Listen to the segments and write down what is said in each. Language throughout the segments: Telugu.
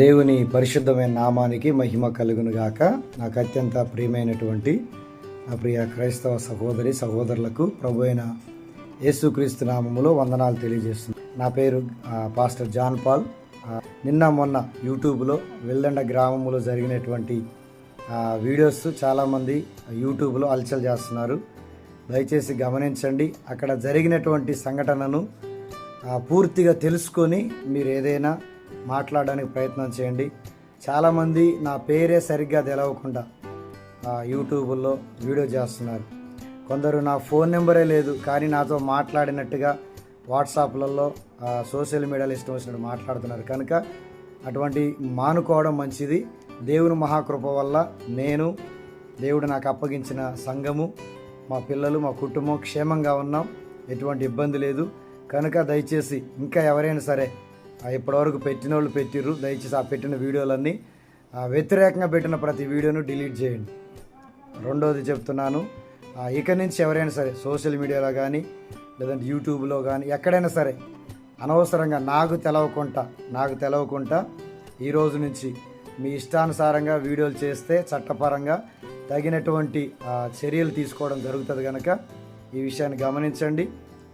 దేవుని పరిశుద్ధమైన నామానికి మహిమ కలుగునుగాక. నాకు అత్యంత ప్రియమైనటువంటి నా ప్రియ క్రైస్తవ సహోదరి సహోదరులకు ప్రభు అయిన యేసుక్రీస్తు నామములో వందనాలు తెలియజేస్తుంది నా పేరు పాస్టర్ జాన్ పాల్. నిన్న మొన్న యూట్యూబ్లో వెల్దండ గ్రామంలో జరిగినటువంటి వీడియోస్ చాలామంది యూట్యూబ్లో అలచల్ చేస్తున్నారు. దయచేసి గమనించండి అక్కడ జరిగినటువంటి సంఘటనను పూర్తిగా తెలుసుకొని మీరు ఏదైనా మాట్లాడడానికి ప్రయత్నం చేయండి. చాలామంది నా పేరే సరిగ్గా తెలవకుండా యూట్యూబ్లో వీడియో చేస్తున్నారు. కొందరు నా ఫోన్ నెంబరే లేదు కానీ నాతో మాట్లాడినట్టుగా వాట్సాప్లలో సోషల్ మీడియాలో ఇష్టం వచ్చినట్టు మాట్లాడుతున్నారు. కనుక అటువంటి మానుకోవడం మంచిది. దేవుని మహాకృప వల్ల నేను దేవుడు నాకు అప్పగించిన సంఘము మా పిల్లలు మా కుటుంబం క్షేమంగా ఉన్నాం. ఎటువంటి ఇబ్బంది లేదు. కనుక దయచేసి ఇంకా ఎవరైనా సరే ఇప్పటివరకు పెట్టిన వాళ్ళు పెట్టిర్రు. దయచేసి ఆ పెట్టిన వీడియోలన్నీ వ్యతిరేకంగా పెట్టిన ప్రతి వీడియోను డిలీట్ చేయండి. రెండోది చెప్తున్నాను ఇక్కడి ఇక నుంచి ఎవరైనా సరే సోషల్ మీడియాలో కానీ లేదంటే యూట్యూబ్లో కానీ ఎక్కడైనా సరే అనవసరంగా నాకు తెలవకుండా నాకు తెలవకుండా ఈ రోజు నుంచి మీ ఇష్టానుసారంగా వీడియోలు చేస్తే చట్టపరంగా తగినటువంటి చర్యలు తీసుకోవడం జరుగుతుంది కనుక ఈ విషయాన్ని గమనించండి.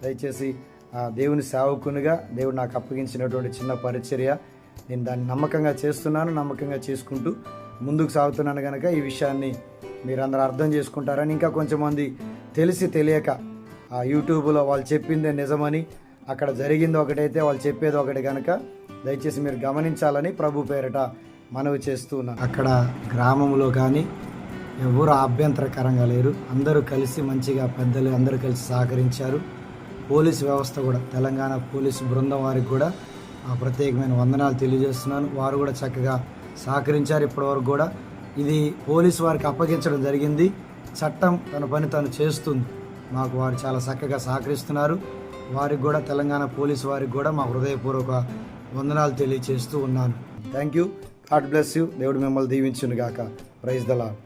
దయచేసి దేవుని సేవకునిగా దేవుడు నాకు అప్పగించినటువంటి చిన్న పరిచర్య నేను దాన్ని నమ్మకంగా చేస్తున్నాను నమ్మకంగా చేసుకుంటూ ముందుకు సాగుతున్నాను కనుక ఈ విషయాన్ని మీరందరూ అర్థం చేసుకుంటారని ఇంకా కొంచెం మంది తెలిసి తెలియక ఆ యూట్యూబ్లో వాళ్ళు చెప్పిందే నిజమని అక్కడ జరిగింది ఒకటైతే వాళ్ళు చెప్పేది ఒకటి కనుక దయచేసి మీరు గమనించాలని ప్రభు పేరట మనవి చేస్తూ ఉన్నాను అక్కడ గ్రామంలో కానీ ఎవరు అభ్యంతరకరంగా లేరు. అందరూ కలిసి మంచిగా పెద్దలు అందరూ కలిసి సహకరించారు. పోలీస్ వ్యవస్థ కూడా తెలంగాణ పోలీసు బృందం వారికి కూడా ఆ ప్రత్యేకమైన వందనాలు తెలియజేస్తున్నాను. వారు కూడా చక్కగా సహకరించారు ఇప్పటివరకు కూడా. ఇది పోలీసు వారికి అప్పగించడం జరిగింది. చట్టం తన పని తను చేస్తుంది. మాకు వారు చాలా చక్కగా సహకరిస్తున్నారు. వారికి కూడా తెలంగాణ పోలీసు వారికి కూడా మా హృదయపూర్వక వందనాలు తెలియజేస్తూ ఉన్నాను. Thank you. God bless you. దేవుడు మిమ్మల్ని దీవించును గాక ప్రైజ్ దలా